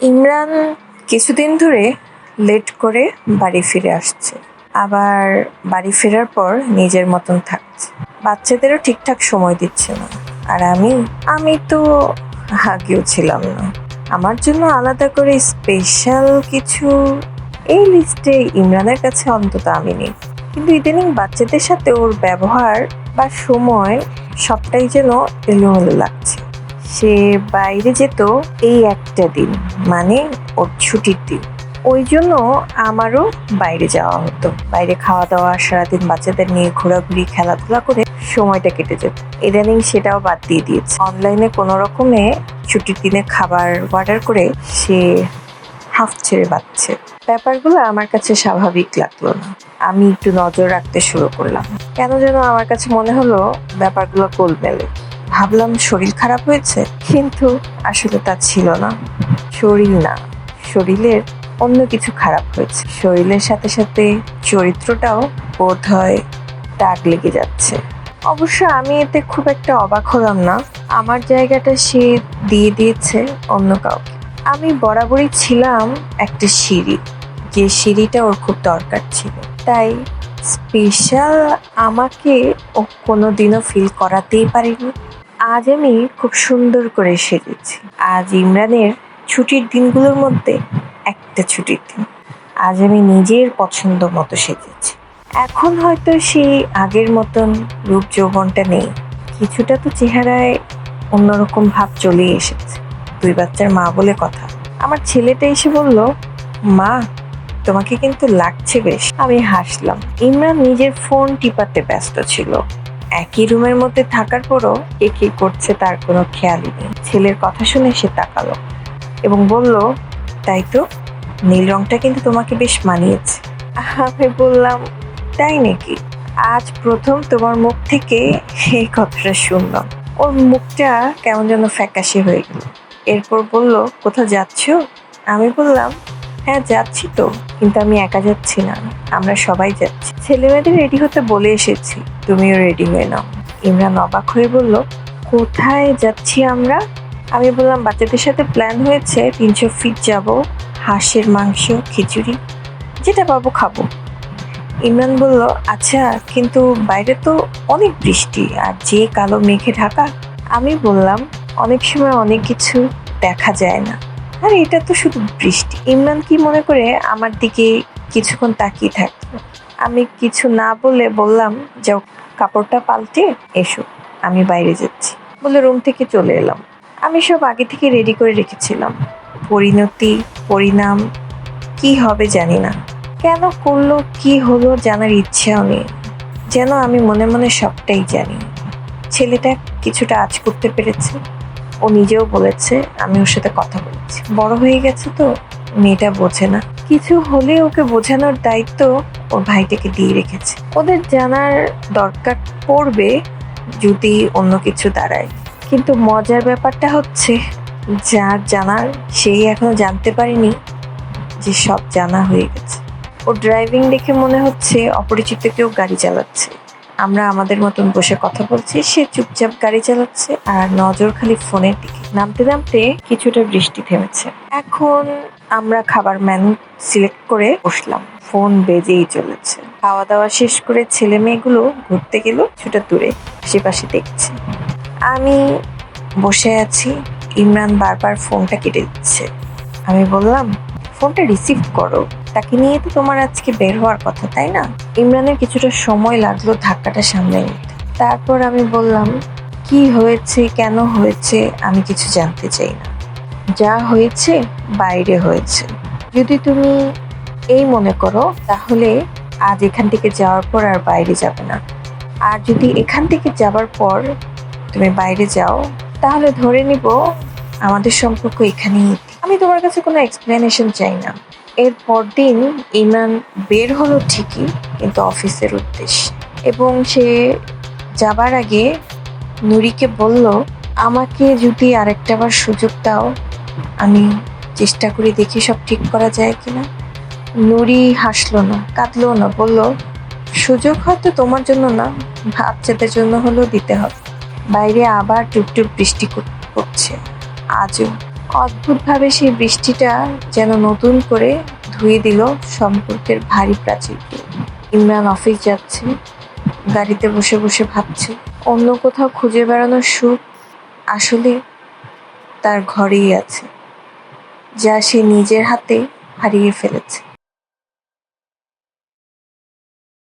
ইমরান কিছুদিন ধরে লেট করে বাড়ি ফিরে আসছে। আবার বাড়ি ফেরার পর নিজের মতন থাকছে। বাচ্চাদেরও ঠিকঠাক সময় দিচ্ছে না। আর আমি আমি তো আগেও ছিলাম না। আমার জন্য আলাদা করে স্পেশাল কিছু এই লিস্টে ইমরানের কাছে অন্তত আমি নেই। কিন্তু ইদানিং বাচ্চাদের সাথে ওর ব্যবহার বা সময় সবটাই যেন এলোমেলো লাগছে। সে বাইরে যেত এই একটা দিন মানে ওর ছুটির দিন। ওই জন্য আমারও বাইরে যাওয়া হতো। বাইরে খাওয়া দাওয়া সারাদিন বাচ্চাদের নিয়ে ঘোরাঘুরি, খেলাধুলা করে সময়টা কেটে যেত। ইদানিং সেটাও বাদ দিয়ে দিয়েছে। অনলাইনে কোনো রকমে ছুটির দিনে খাবার অর্ডার করে সে হাফ ছেড়ে বাচ্ছে। ব্যাপারগুলো আমার কাছে স্বাভাবিক লাগল না। আমি একটু নজর রাখতে শুরু করলাম। কেন যেন আমার কাছে মনে হলো ব্যাপারগুলো গোলমেলে। ভাবলাম শরীর খারাপ হয়েছে, কিন্তু আসলে তা ছিল না। শরীর না, শরীরের অন্য কিছু খারাপ হয়েছে। শরীরের সাথে সাথে চরিত্রটাও বোধ হয় দাগ লেগে যাচ্ছে। অবশ্য আমি এতে খুব একটা অবাক হলাম না। আমার জায়গাটা সে দিয়ে দিয়েছে অন্য কাউকে। আমি বরাবরই ছিলাম একটা সিঁড়ি, যে সিঁড়িটা ওর খুব দরকার ছিল। তাই স্পেশাল আমাকে ও কোনো দিনও ফিল করাতেই পারেনি। আজ আমি খুব সুন্দর করে সেজেছি। আজ ইমরানের ছুটির দিনগুলোর মধ্যে একটা ছুটির দিন। আজ আমি নিজের পছন্দ মতো সেজেছি। এখন হয়তো সেই আগের মতন রূপ যৌবনটা নেই। কিছুটা তো চেহারায় অন্যরকম ভাব চলে এসেছে। দুই বাচ্চার মা বলে কথা। আমার ছেলেটা এসে বলল, মা, তোমাকে কিন্তু লাগছে বেশ। আমি হাসলাম। ইমরান নিজের ফোন টিপাতে ব্যস্ত ছিল। একই রুমের মধ্যে থাকার পরও কে কি করছে তার কোনো খেয়ালই নেই। ছেলের কথা শুনে সে তাকালো এবং বলল, তাই তো, নীল রংটা কিন্তু তোমাকে বেশ মানিয়েছে। আমি বললাম, তাই নাকি? আজ প্রথম তোমার মুখ থেকে এই কথাটা শুনলাম। ওর মুখটা কেমন যেন ফ্যাকাশে হয়ে গেল। এরপর বলল, কোথাও যাচ্ছ? আমি বললাম হ্যাঁ যাচ্ছি তো, কিন্তু আমি একা যাচ্ছি না, আমরা সবাই যাচ্ছি। ছেলে মেয়েদের রেডি হতে বলে এসেছি, তুমিও রেডি হয়ে নাও। ইমরান অবাক হয়ে বলল, কোথায় যাচ্ছি আমরা? আমি বললাম, বাচ্চাদের সাথে প্ল্যান হয়েছে, তিনশো ফিট যাব, হাঁসের মাংস, খিচুড়ি, যেটা পাবো খাব। ইমরান বলল আচ্ছা কিন্তু বাইরে তো অনেক বৃষ্টি, আর যে কালো মেঘে ঢাকা। আমি বললাম, অনেক সময় অনেক কিছু দেখা যায় না। আর, এটা তো শুধু বৃষ্টি। ইমরান কি মনে করে আমার দিকে কিছুক্ষণ তাকিয়ে থাকতো আমি কিছু না বলে বললাম, যাও, কাপড়টা পাল্টে এসো, আমি বাইরে যাচ্ছি। বলে রুম থেকে চলে এলাম। আমি সব আগে থেকে রেডি করে রেখেছিলাম। পরিণতি, পরিণাম, কি হবে জানি না। কেন করল, কি হলো জানার ইচ্ছাও নেই। যেন আমি মনে মনে সবটাই জানি। ছেলেটা কিছুটা আজ করতে পেরেছে। ও নিজেও বলেছে, আমি ওর সাথে কথা বলেছি। বড় হয়ে গেছে তো, মেয়েটা বোঝে না। কিছু হলে ওকে বোঝানোর দায়িত্ব ওর ভাইটাকে দিয়ে রেখেছে। ওদের জানার দরকার পড়বে যদি অন্য কিছু দাঁড়ায়। কিন্তু মজার ব্যাপারটা হচ্ছে যার জানার সেই এখনও জানতে পারেনি যে সব জানা হয়ে গেছে। ওর ড্রাইভিং দেখে মনে হচ্ছে অপরিচিত কেউ গাড়ি চালাচ্ছে। আমরা আমাদের মতন বসে কথা বলছি। সে চুপচাপ গাড়ি চালাচ্ছে আর নজর খালি ফোনের দিকে। নামতে নামতে কিছুটা বৃষ্টি থেমেছে। এখন আমরা খাবার মেনু সিলেক্ট করে বসলাম। ফোন বেজেই চলেছে। খাওয়া দাওয়া শেষ করে ছেলে মেয়েগুলো ঘুরতে গেল কিছুটা দূরে। আশেপাশে দেখছে। আমি বসে আছি। ইমরান বারবার ফোনটা কেটে দিচ্ছে। আমি বললাম, ফোনটা রিসিভ করো। তাকে নিয়ে তো তোমার আজকে বের হওয়ার কথা, তাই না? ইমরানের কিছুটা সময় লাগল ধাক্কাটা সামনে নিতে। তারপর আমি বললাম, কি হয়েছে? কেন হয়েছে? আমি কিছু জানতে চাই না। যা হয়েছে, বাইরে হয়েছে। যদি তুমি এই মনে করো, তাহলে আজ এখান থেকে যাওয়ার পর আর বাইরে যাবে না। আর যদি এখান থেকে যাবার পর তুমি বাইরে যাও, তাহলে ধরে নিব আমাদের সম্পর্ক এখানেই। আমি তোমার কাছে কোনো এক্সপ্লেনেশন চাই না। এর পরদিন ইমরান বের হলো ঠিকই, কিন্তু অফিসের উদ্দেশ্যে। এবং সে যাবার আগে নুরিকে বলল, আমাকে যদি আরেকটাবার সুযোগ দাও, আমি চেষ্টা করি দেখি সব ঠিক করা যায় কিনা। নুরি হাসলো না, কাঁদলো না, বলল, সুযোগ হয়তো তোমার জন্য না বাচ্চাদের জন্য হলেও দিতে হবে। বাইরে আবার টুপটুপ বৃষ্টি কর- পড়ছে। আজও অদ্ভুতভাবে সেই বৃষ্টিটা যেন নতুন করে ধুয়ে দিল সম্পর্কের ভারী প্রাচীরকে ইমরান অফিস যাচ্ছে, গাড়িতে বসে বসে ভাবছে, অন্য কোথাও খুঁজে বেড়ানোর সুখ আসলে তার ঘরেই আছে, যা সে নিজের হাতে হারিয়ে ফেলেছে।